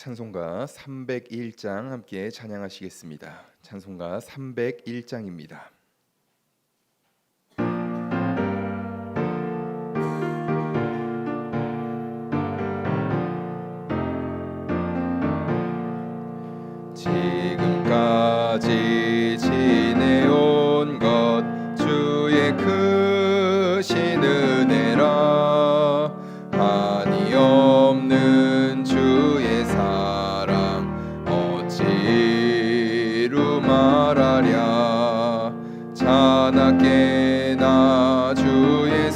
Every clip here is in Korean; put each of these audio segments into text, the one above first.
찬송가 301장 함께 찬양하시겠습니다. 찬송가 301장입니다.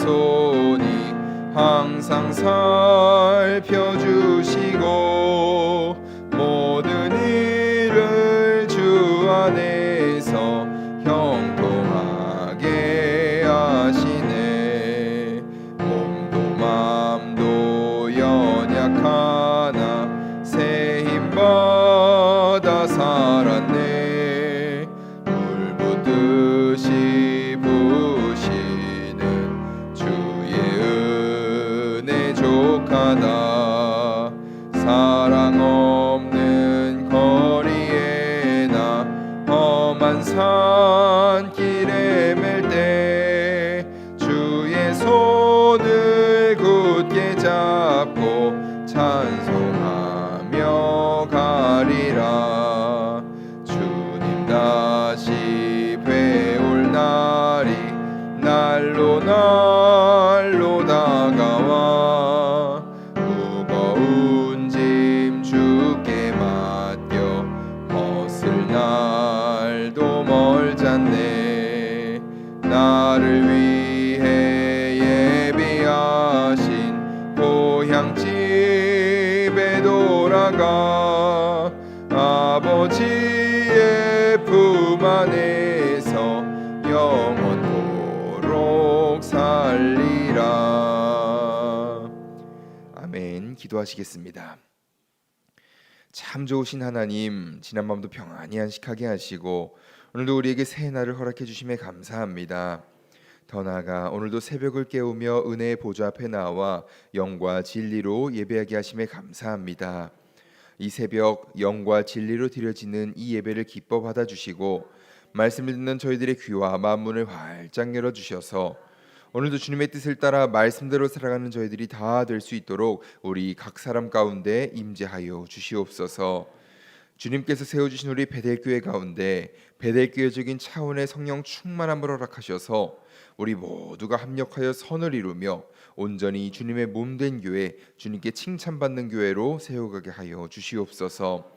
손이 항상 살펴주시고 험한 산길에 집에 돌아가 아버지의 품 안에서 영원토록 살리라 아멘 기도하시겠습니다. 참 좋으신 하나님 지난밤도 평안히 안식하게 하시고 오늘도 우리에게 새 날을 허락해 주심에 감사합니다. 더 나아가 오늘도 새벽을 깨우며 은혜의 보좌 앞에 나와 영과 진리로 예배하게 하심에 감사합니다. 이 새벽 영과 진리로 드려지는 이 예배를 기뻐 받아 주시고 말씀을 듣는 저희들의 귀와 마음문을 활짝 열어 주셔서 오늘도 주님의 뜻을 따라 말씀대로 살아가는 저희들이 다 될 수 있도록 우리 각 사람 가운데 임재하여 주시옵소서. 주님께서 세워 주신 우리 베델교회 가운데 베델교회적인 차원의 성령 충만함을 허락하셔서 우리 모두가 합력하여 선을 이루며 온전히 주님의 몸된 교회, 주님께 칭찬받는 교회로 세워가게 하여 주시옵소서.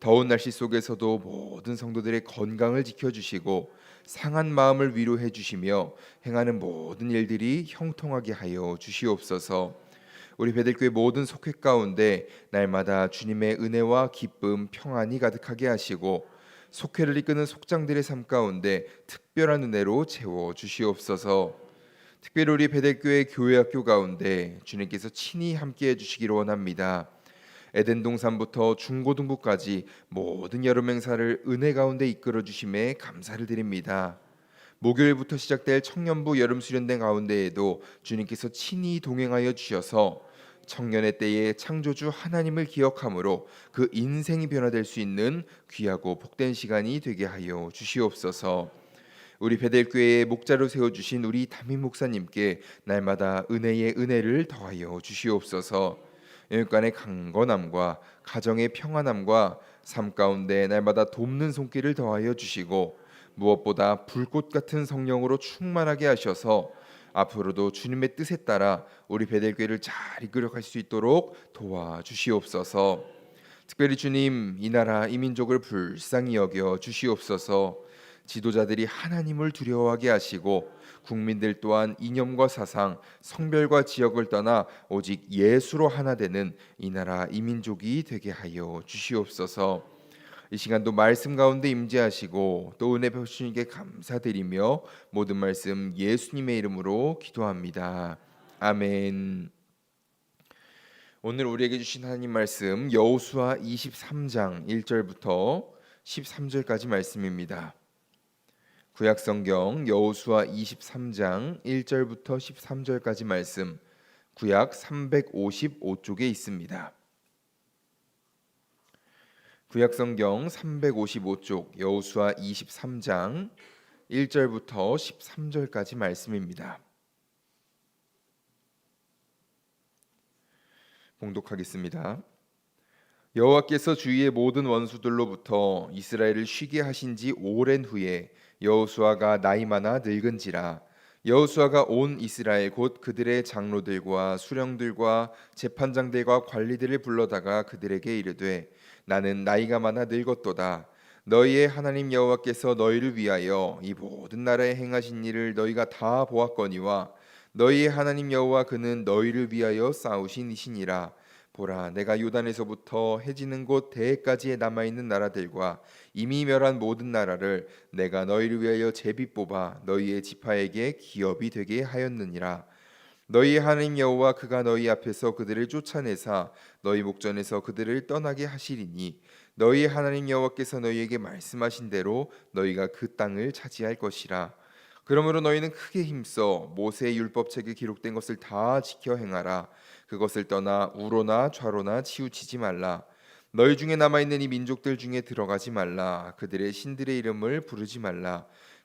더운 날씨 속에서도 모든 성도들의 건강을 지켜주시고 상한 마음을 위로해 주시며 행하는 모든 일들이 형통하게 하여 주시옵소서. 우리 베들교회 모든 속회 가운데 날마다 주님의 은혜와 기쁨, 평안이 가득하게 하시고 속회를 이끄는 속장들의 삶 가운데 특별한 은혜로 채워 주시옵소서. 특별히 우리 베들교회 교회 학교 가운데 주님께서 친히 함께 해 주시기를 원합니다. 에덴 동산부터 중고등부까지 모든 여름 행사를 은혜 가운데 이끌어 주심에 감사를 드립니다. 목요일부터 시작될 청년부 여름 수련회 가운데에도 주님께서 친히 동행하여 주셔서 청년의 때에 창조주 하나님을 기억함으로 그 인생이 변화될 수 있는 귀하고 복된 시간이 되게 하여 주시옵소서. 우리 베델교회의 목자로 세워 주신 우리 담임 목사님께 날마다 은혜의 은혜를 더하여 주시옵소서. 영육간의 강건함과 가정의 평안함과 삶 가운데 날마다 돕는 손길을 더하여 주시고 무엇보다 불꽃 같은 성령으로 충만하게 하셔서 앞으로도 주님의 뜻에 따라 우리 베델교회를 잘 이끌어갈 수 있도록 도와주시옵소서. 특별히 주님 이 나라 이 민족을 불쌍히 여겨 주시옵소서. 지도자들이 하나님을 두려워하게 하시고 국민들 또한 이념과 사상, 성별과 지역을 떠나 오직 예수로 하나 되는 이 나라 이 민족이 되게 하여 주시옵소서. 이 시간도 말씀 가운데 임재하시고 또 은혜 베푸시니께 감사드리며 모든 말씀 예수님의 이름으로 기도합니다. 아멘. 오늘 우리에게 주신 하나님 말씀 여호수아 23장 1절부터 13절까지 말씀입니다. 구약 성경 여호수아 23장 1절부터 13절까지 말씀 구약 355쪽에 있습니다. 구약성경 355쪽 여호수아 23장 1절부터 13절까지 말씀입니다. 봉독하겠습니다. 여호와께서 주위의 모든 원수들로부터 이스라엘을 쉬게 하신 지 오랜 후에 여호수아가 나이 많아 늙은지라 여호수아가 온 이스라엘 곧 그들의 장로들과 수령들과 재판장들과 관리들을 불러다가 그들에게 이르되 나는 나이가 많아 늙었도다. 너희의 하나님 여호와께서 너희를 위하여 이 모든 나라에 행하신 일을 너희가 다 보았거니와 너희의 하나님 여호와 그는 너희를 위하여 싸우신 이시니라. 보라 내가 요단에서부터 해지는 곳 대해까지에 남아 있는 나라들과 이미 멸한 모든 나라를 내가 너희를 위하여 제비 뽑아 너희의 지파에게 기업이 되게 하였느니라 너희의 하나님 여호와 그가 너희 앞에서 그들을 쫓아내사 너희 목전에서 그들을 떠나게 하시리니 너희의 하나님 여호와께서 너희에게 말씀하신 대로 너희가 그 땅을 차지할 것이라. 그러므로 너희는 크게 힘써 모세의 율법책에 기록된 것을 다 지켜 행하라. 그것을 떠나 우로나 좌로나 치우치지 말라. 너희 중에 남아 있는 이 민족들 중에 들어가지 말라. 그들의 신들의 이름을 부르지 말라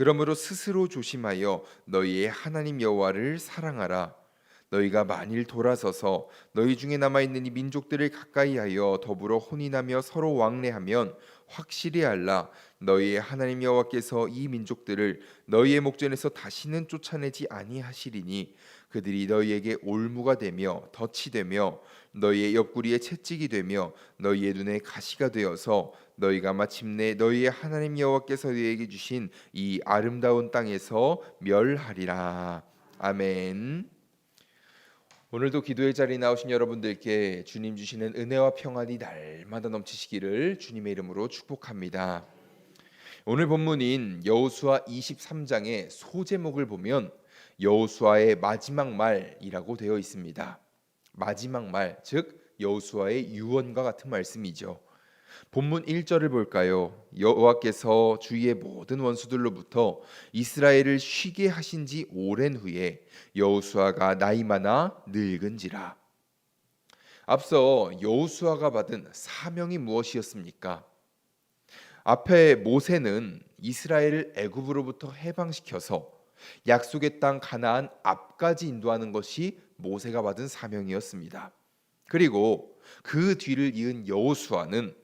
그러므로 스스로 조심하여 너희의 하나님 여호와를 사랑하라. 너희가 만일 돌아서서 너희 중에 남아 있는 이 민족들을 가까이하여 더불어 혼인하며 서로 왕래하면 확실히 알라. 너희의 하나님 여호와께서 이 민족들을 너희의 목전에서 다시는 쫓아내지 아니하시리니 그들이 너희에게 올무가 되며 덫이 되며 너희의 옆구리에 채찍이 되며 너희의 눈에 가시가 되어서 너희가 마침내 너희의 하나님 여호와께서 너희에게 주신 이 아름다운 땅에서 멸하리라 아멘. 오늘도 기도의 자리에 나오신 여러분들께 주님 주시는 은혜와 평안이 날마다 넘치시기를 주님의 이름으로 축복합니다. 오늘 본문인 여호수아 23장의 소제목을 보면 여호수아의 마지막 말이라고 되어 있습니다. 마지막 말, 즉 여호수아의 유언과 같은 말씀이죠. 본문 1절을 볼까요? 여호와께서 주위의 모든 원수들로부터 이스라엘을 쉬게 하신 지 오랜 후에 여호수아가 나이 많아 늙은지라. 앞서 여호수아가 받은 사명이 무엇이었습니까? 앞에 모세는 이스라엘을 애굽으로부터 해방시켜서 약속의 땅 가나안 앞까지 인도하는 것이 모세가 받은 사명이었습니다. 그리고 그 뒤를 이은 여호수아는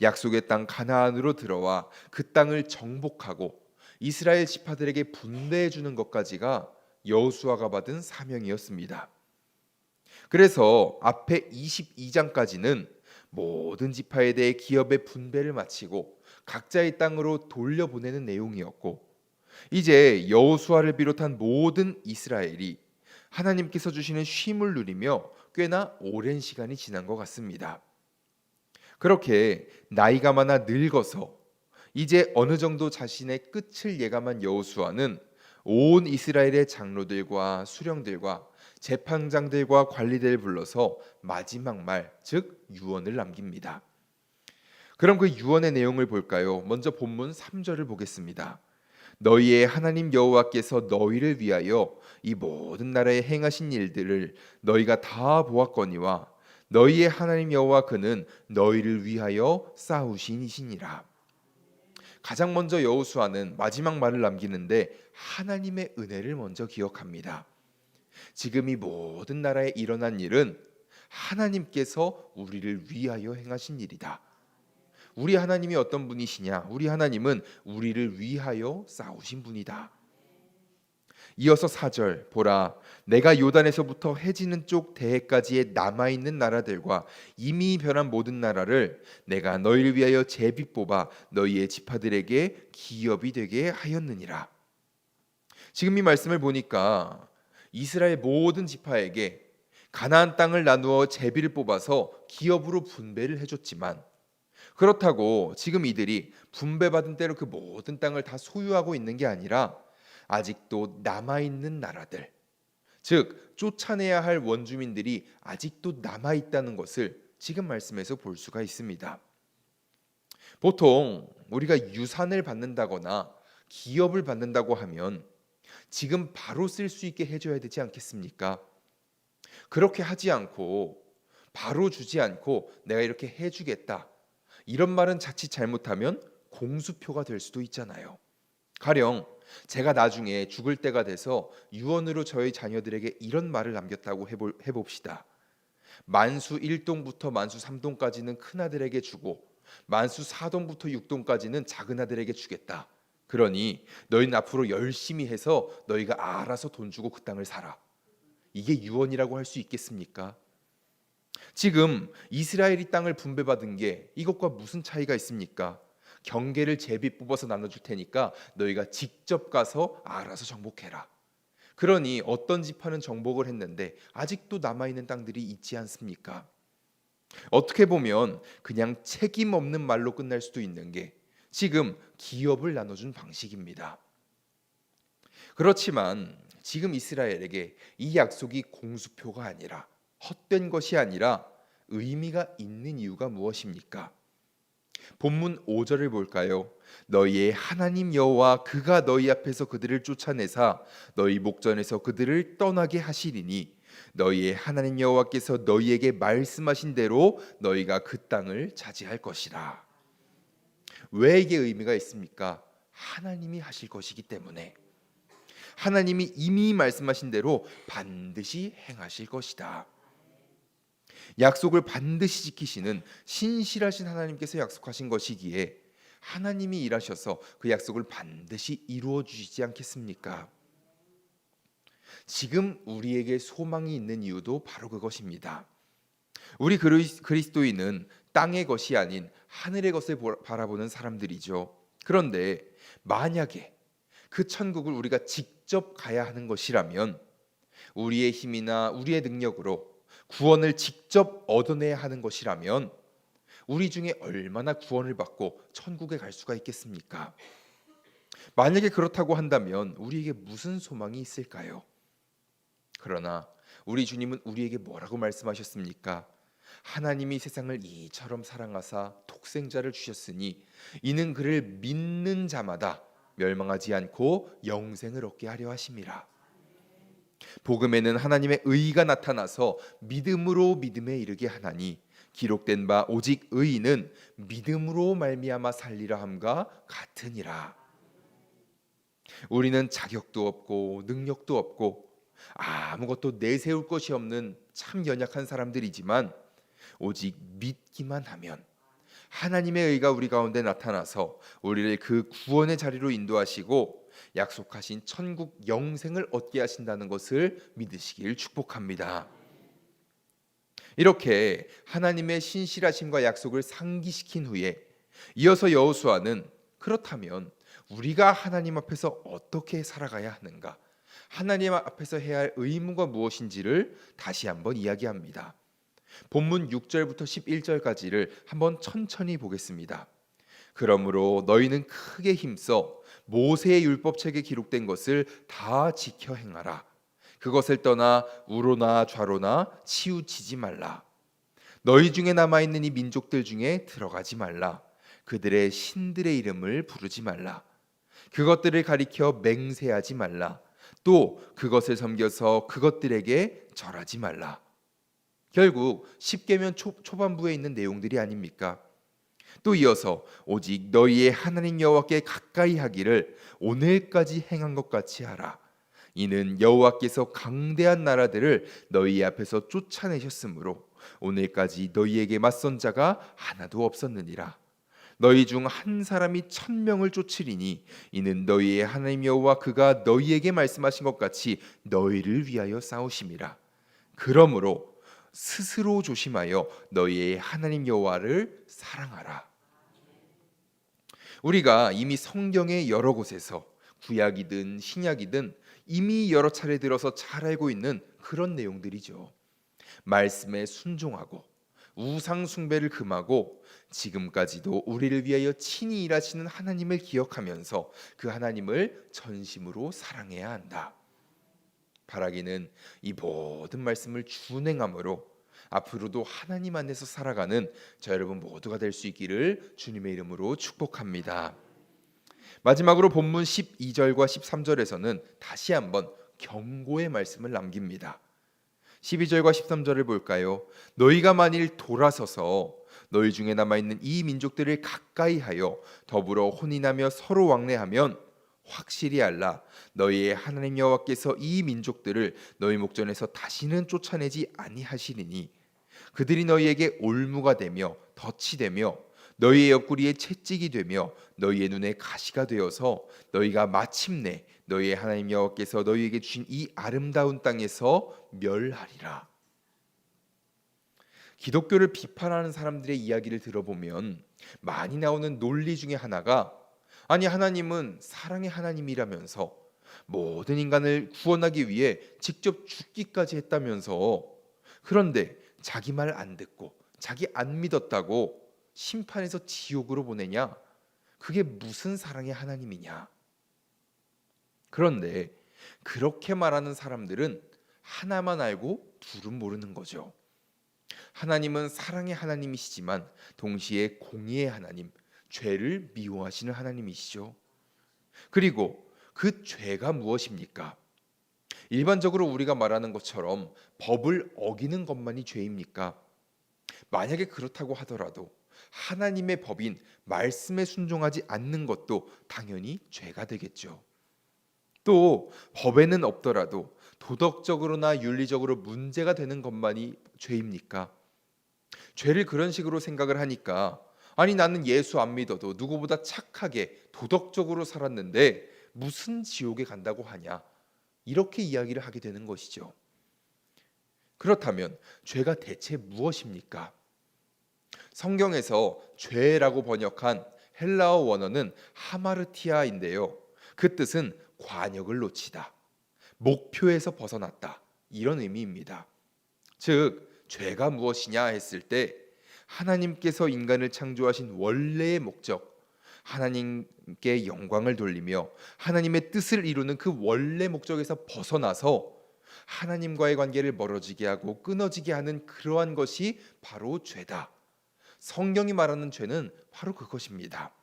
약속의 땅 가나안으로 들어와 그 땅을 정복하고 이스라엘 지파들에게 분배해 주는 것까지가 여호수아가 받은 사명이었습니다. 그래서 앞에 22장까지는 모든 지파에 대해 기업의 분배를 마치고 각자의 땅으로 돌려보내는 내용이었고 이제 여호수아를 비롯한 모든 이스라엘이 하나님께서 주시는 쉼을 누리며 꽤나 오랜 시간이 지난 것 같습니다. 그렇게 나이가 많아 늙어서 이제 어느 정도 자신의 끝을 예감한 여호수아는 온 이스라엘의 장로들과 수령들과 재판장들과 관리들을 불러서 마지막 말, 즉 유언을 남깁니다. 그럼 그 유언의 내용을 볼까요? 먼저 본문 3절을 보겠습니다. 너희의 하나님 여호와께서 너희를 위하여 이 모든 나라에 행하신 일들을 너희가 다 보았거니와 너희의 하나님 여호와 그는 너희를 위하여 싸우신 이시니라. 가장 먼저 여호수아는 마지막 말을 남기는데 하나님의 은혜를 먼저 기억합니다. 지금 이 모든 나라에 일어난 일은 하나님께서 우리를 위하여 행하신 일이다. 우리 하나님이 어떤 분이시냐? 우리 하나님은 우리를 위하여 싸우신 분이다. 이어서 4절 보라 내가 요단에서부터 해지는 쪽 대해까지의 남아 있는 나라들과 이미 변한 모든 나라를 내가 너희를 위하여 제비 뽑아 너희의 지파들에게 기업이 되게 하였느니라. 지금 이 말씀을 보니까 이스라엘 모든 지파에게 가나안 땅을 나누어 제비를 뽑아서 기업으로 분배를 해 줬지만 그렇다고 지금 이들이 분배받은 대로 그 모든 땅을 다 소유하고 있는 게 아니라 아직도 남아 있는 나라들, 즉 쫓아내야 할 원주민들이 아직도 남아 있다는 것을 지금 말씀에서 볼 수가 있습니다. 보통 우리가 유산을 받는다거나 기업을 받는다고 하면 지금 바로 쓸 수 있게 해줘야 되지 않겠습니까? 그렇게 하지 않고 바로 주지 않고 내가 이렇게 해주겠다 이런 말은 자칫 잘못하면 공수표가 될 수도 있잖아요. 가령 제가 나중에 죽을 때가 돼서 유언으로 저희 자녀들에게 이런 말을 남겼다고 해볼, 해봅시다. 만수 1동부터 만수 3동까지는 큰 아들에게 주고 만수 4동부터 6동까지는 작은 아들에게 주겠다. 그러니 너희는 앞으로 열심히 해서 너희가 알아서 돈 주고 그 땅을 사라. 이게 유언이라고 할 수 있겠습니까? 지금 이스라엘이 땅을 분배받은 게 이것과 무슨 차이가 있습니까? 경계를 제비 뽑아서 나눠줄 테니까 너희가 직접 가서 알아서 정복해라. 그러니 어떤 지파는 정복을 했는데 아직도 남아 있는 땅들이 있지 않습니까? 어떻게 보면 그냥 책임 없는 말로 끝날 수도 있는 게 지금 기업을 나눠준 방식입니다. 그렇지만 지금 이스라엘에게 이 약속이 공수표가 아니라 헛된 것이 아니라 의미가 있는 이유가 무엇입니까? 본문 5절을 볼까요? 너희의 하나님 여호와 그가 너희 앞에서 그들을 쫓아내사 너희 목전에서 그들을 떠나게 하시리니 너희의 하나님 여호와께서 너희에게 말씀하신 대로 너희가 그 땅을 차지할 것이라. 왜 이게 의미가 있습니까? 하나님이 하실 것이기 때문에 하나님이 이미 말씀하신 대로 반드시 행하실 것이다. 약속을 반드시 지키시는 신실하신 하나님께서 약속하신 것이기에 하나님이 일하셔서 그 약속을 반드시 이루어 주시지 않겠습니까? 지금 우리에게 소망이 있는 이유도 바로 그것입니다. 우리 그리스- 그리스도인은 땅의 것이 아닌 하늘의 것을 보- 바라보는 사람들이죠. 그런데 만약에 그 천국을 우리가 직접 가야 하는 것이라면 우리의 힘이나 우리의 능력으로 구원을 직접 얻어내야 하는 것이라면 우리 중에 얼마나 구원을 받고 천국에 갈 수가 있겠습니까? 만약에 그렇다고 한다면 우리에게 무슨 소망이 있을까요? 그러나 우리 주님은 우리에게 뭐라고 말씀하셨습니까? 하나님이 세상을 이처럼 사랑하사 독생자를 주셨으니 이는 그를 믿는 자마다 멸망하지 않고 영생을 얻게 하려 하심이라. 복음에는 하나님의 의가 나타나서 믿음으로 믿음에 이르게 하나니 기록된 바 오직 의인은 믿음으로 말미암아 살리라 함과 같으니라. 우리는 자격도 없고 능력도 없고 아무것도 내세울 것이 없는 참 연약한 사람들이지만 오직 믿기만 하면 하나님의 의가 우리 가운데 나타나서 우리를 그 구원의 자리로 인도하시고 약속하신 천국 영생을 얻게 하신다는 것을 믿으시길 축복합니다. 이렇게 하나님의 신실하심과 약속을 상기시킨 후에 이어서 여호수아는 그렇다면 우리가 하나님 앞에서 어떻게 살아가야 하는가? 하나님 앞에서 해야 할 의무가 무엇인지를 다시 한번 이야기합니다. 본문 6절부터 11절까지를 한번 천천히 보겠습니다. 그러므로 너희는 크게 힘써 모세의 율법책에 기록된 것을 다 지켜 행하라. 그것을 떠나 우로나 좌로나 치우치지 말라. 너희 중에 남아 있는 이 민족들 중에 들어가지 말라. 그들의 신들의 이름을 부르지 말라. 그것들을 가리켜 맹세하지 말라. 또 그것을 섬겨서 그것들에게 절하지 말라. 결국 십계명 초, 초반부에 있는 내용들이 아닙니까? 또 이어서 오직 너희의 하나님 여호와께 가까이 하기를 오늘까지 행한 것 같이 하라. 이는 여호와께서 강대한 나라들을 너희 앞에서 쫓아내셨으므로 오늘까지 너희에게 맞선 자가 하나도 없었느니라. 너희 중 한 사람이 천 명을 쫓으리니 이는 너희의 하나님 여호와 그가 너희에게 말씀하신 것 같이 너희를 위하여 싸우심이라. 그러므로 스스로 조심하여 너희의 하나님 여호와를 사랑하라. 우리가 이미 성경의 여러 곳에서 구약이든 신약이든 이미 여러 차례 들어서 잘 알고 있는 그런 내용들이죠. 말씀에 순종하고 우상 숭배를 금하고 지금까지도 우리를 위하여 친히 일하시는 하나님을 기억하면서 그 하나님을 전심으로 사랑해야 한다. 바라기는 이 모든 말씀을 준행함으로 앞으로도 하나님 안에서 살아가는 저 여러분 모두가 될 수 있기를 주님의 이름으로 축복합니다. 마지막으로 본문 12절과 13절에서는 다시 한번 경고의 말씀을 남깁니다. 12절과 13절을 볼까요? 너희가 만일 돌아서서 너희 중에 남아 있는 이 민족들을 가까이 하여 더불어 혼인하며 서로 왕래하면 확실히 알라 너희의 하나님 여호와께서 이 민족들을 너희 목전에서 다시는 쫓아내지 아니하시리니 그들이 너희에게 올무가 되며 덫이 되며 너희의 옆구리에 채찍이 되며 너희의 눈에 가시가 되어서 너희가 마침내 너희의 하나님 여호와께서 너희에게 주신 이 아름다운 땅에서 멸하리라. 기독교를 비판하는 사람들의 이야기를 들어보면 많이 나오는 논리 중에 하나가 아니 하나님은 사랑의 하나님이라면서 모든 인간을 구원하기 위해 직접 죽기까지 했다면서 그런데 자기 말 안 듣고 자기 안 믿었다고 심판해서 지옥으로 보내냐? 그게 무슨 사랑의 하나님이냐? 그런데 그렇게 말하는 사람들은 하나만 알고 둘은 모르는 거죠. 하나님은 사랑의 하나님이시지만 동시에 공의의 하나님, 죄를 미워하시는 하나님이시죠. 그리고 그 죄가 무엇입니까? 일반적으로 우리가 말하는 것처럼 법을 어기는 것만이 죄입니까? 만약에 그렇다고 하더라도 하나님의 법인 말씀에 순종하지 않는 것도 당연히 죄가 되겠죠. 또 법에는 없더라도 도덕적으로나 윤리적으로 문제가 되는 것만이 죄입니까? 죄를 그런 식으로 생각을 하니까 아니 나는 예수 안 믿어도 누구보다 착하게 도덕적으로 살았는데 무슨 지옥에 간다고 하냐 이렇게 이야기를 하게 되는 것이죠. 그렇다면 죄가 대체 무엇입니까? 성경에서 죄라고 번역한 헬라어 원어는 하마르티아인데요. 그 뜻은 관역을 놓치다, 목표에서 벗어났다 이런 의미입니다. 즉 죄가 무엇이냐 했을 때 하나님께서 인간을 창조하신 원래의 목적, 하나님께 영광을 돌리며 하나님의 뜻을 이루는 그 원래 목적에서 벗어나서 하나님과의 관계를 멀어지게 하고 끊어지게 하는 그러한 것이 바로 죄다. 성경이 말하는 죄는 바로 그것입니다.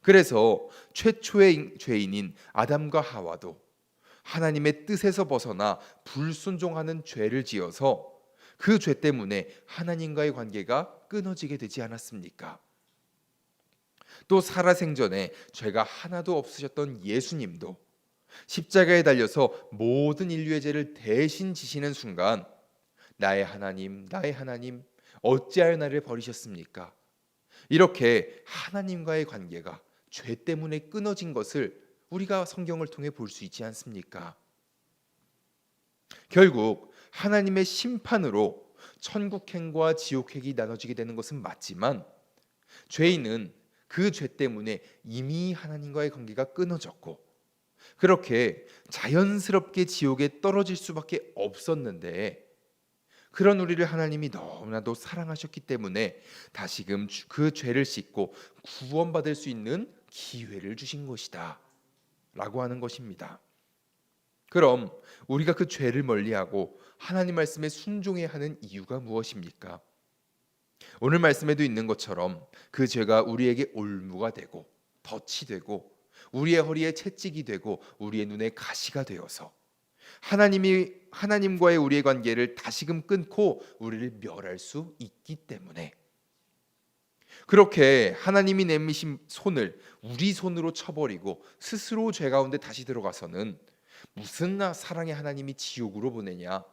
그래서 최초의 죄인인 아담과 하와도 하나님의 뜻에서 벗어나 불순종하는 죄를 지어서 그 죄 때문에 하나님과의 관계가 끊어지게 되지 않았습니까? 또 살아생전에 죄가 하나도 없으셨던 예수님도 십자가에 달려서 모든 인류의 죄를 대신 지시는 순간 나의 하나님, 나의 하나님, 어찌하여 나를 버리셨습니까? 이렇게 하나님과의 관계가 죄 때문에 끊어진 것을 우리가 성경을 통해 볼 수 있지 않습니까? 결국 하나님의 심판으로 천국행과 지옥행이 나눠지게 되는 것은 맞지만 죄인은 그 죄 때문에 이미 하나님과의 관계가 끊어졌고 그렇게 자연스럽게 지옥에 떨어질 수밖에 없었는데 그런 우리를 하나님이 너무나도 사랑하셨기 때문에 다시금 그 죄를 씻고 구원받을 수 있는 기회를 주신 것이다. 라고 하는 것입니다. 그럼 우리가 그 죄를 멀리하고 하나님 말씀에 순종해야 하는 이유가 무엇입니까? 오늘 말씀에도 있는 것처럼 그 죄가 우리에게 올무가 되고 덫이 되고 우리의 허리에 채찍이 되고 우리의 눈에 가시가 되어서 하나님이 하나님과의 우리의 관계를 다시금 끊고 우리를 멸할 수 있기 때문에 그렇게 하나님이 내미신 손을 우리 손으로 쳐버리고 스스로 죄 가운데 다시 들어가서는 무슨 사랑의 하나님이 지옥으로 보내냐?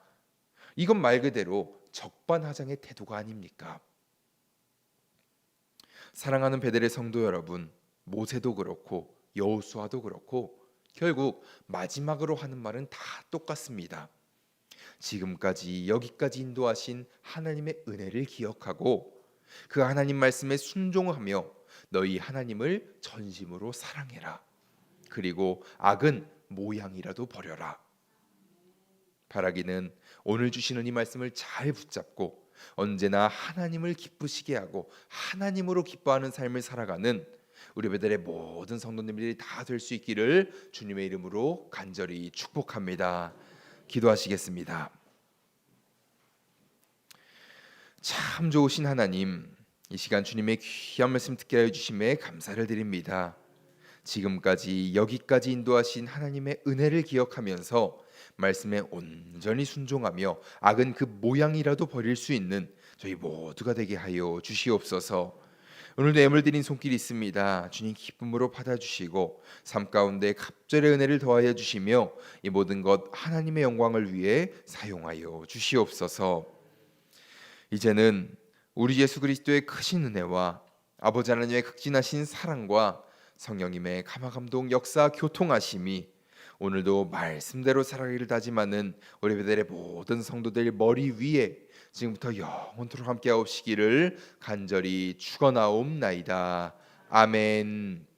이건 말 그대로 적반하장의 태도가 아닙니까? 사랑하는 베델의 성도 여러분, 모세도 그렇고 여호수아도 그렇고 결국 마지막으로 하는 말은 다 똑같습니다. 지금까지 여기까지 인도하신 하나님의 은혜를 기억하고 그 하나님 말씀에 순종하며 너희 하나님을 전심으로 사랑해라. 그리고 악은 모양이라도 버려라. 바라기는 오늘 주시는 이 말씀을 잘 붙잡고 언제나 하나님을 기쁘시게 하고 하나님으로 기뻐하는 삶을 살아가는 우리 배들의 모든 성도님들이 다 될 수 있기를 주님의 이름으로 간절히 축복합니다. 기도하시겠습니다. 참 좋으신 하나님, 이 시간 주님의 귀한 말씀 듣게 하여 주심에 감사를 드립니다. 지금까지 여기까지 인도하신 하나님의 은혜를 기억하면서 말씀에 온전히 순종하며 악은 그 모양이라도 버릴 수 있는 저희 모두가 되게 하여 주시옵소서. 오늘도 예물 드린 손길이 있습니다. 주님 기쁨으로 받아주시고 삶 가운데 갑절의 은혜를 더하여 주시며 이 모든 것 하나님의 영광을 위해 사용하여 주시옵소서. 이제는 우리 예수 그리스도의 크신 은혜와 아버지 하나님의 극진하신 사랑과 성령님의 감화 감동 역사 교통하심이 오늘도 말씀대로 살아가기를 다짐하는 우리 배들의 모든 성도들 머리 위에 지금부터 영원토록 함께 하옵시기를 간절히 축원하옵나이다. 아멘.